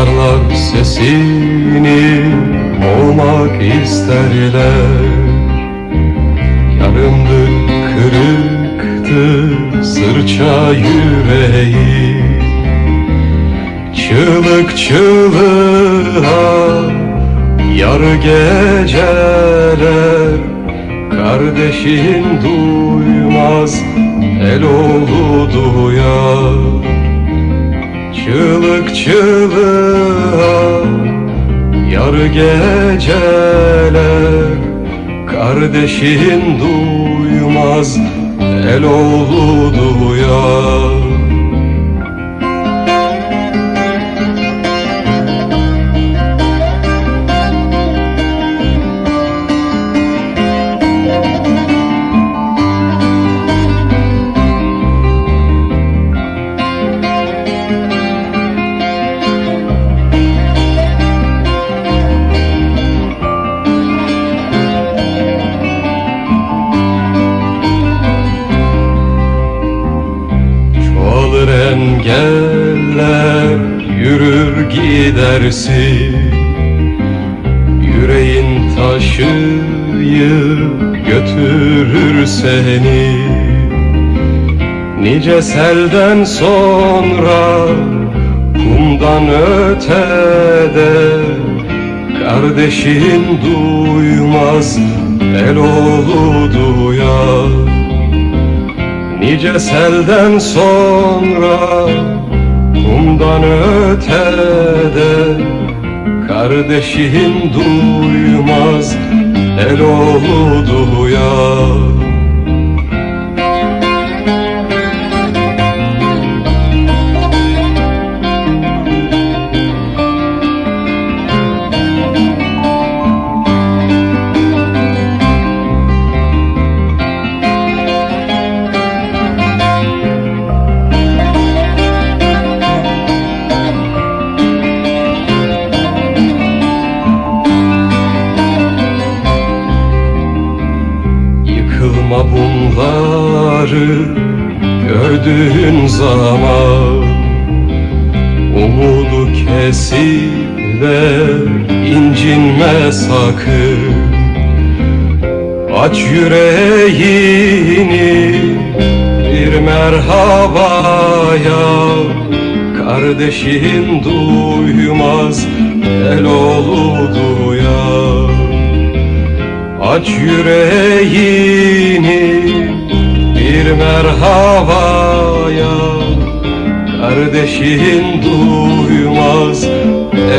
Duyarlar sesini olmak isterler. Yarımdı kırıktı sırça yüreği. Çığlık çığlığa yar geceler. Kardeşin duymaz el oğlu duyar Çığlık çığlığa yar geceler. Kardeşin duymaz el oğlu duyar engeller yürür gidersin. Yüreğin taşıyıp götürür seni. Nice selden sonra kumdan ötede Kardeşin duymaz el oğlu duyar Nice selden sonra kumdan ötede Kardeşin duymaz el oğlu duyar bunları gördüğün zaman Umudu kesiler incinme sakın. Aç yüreğini bir merhabaya. Kardeşin duymaz el duyar Aç yüreğini bir merhabaya Kardeşin duymaz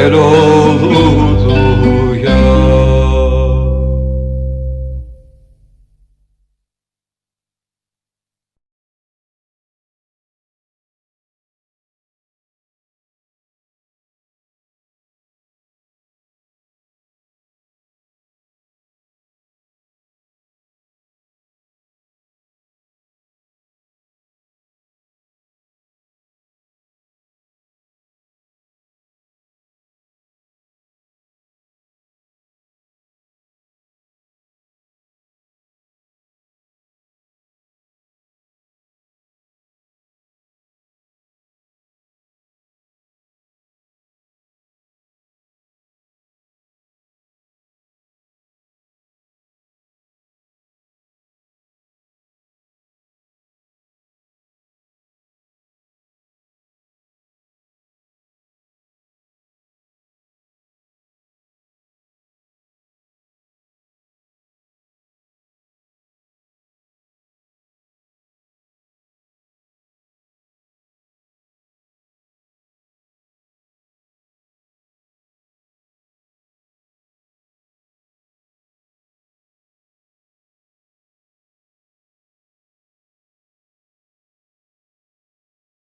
el olur.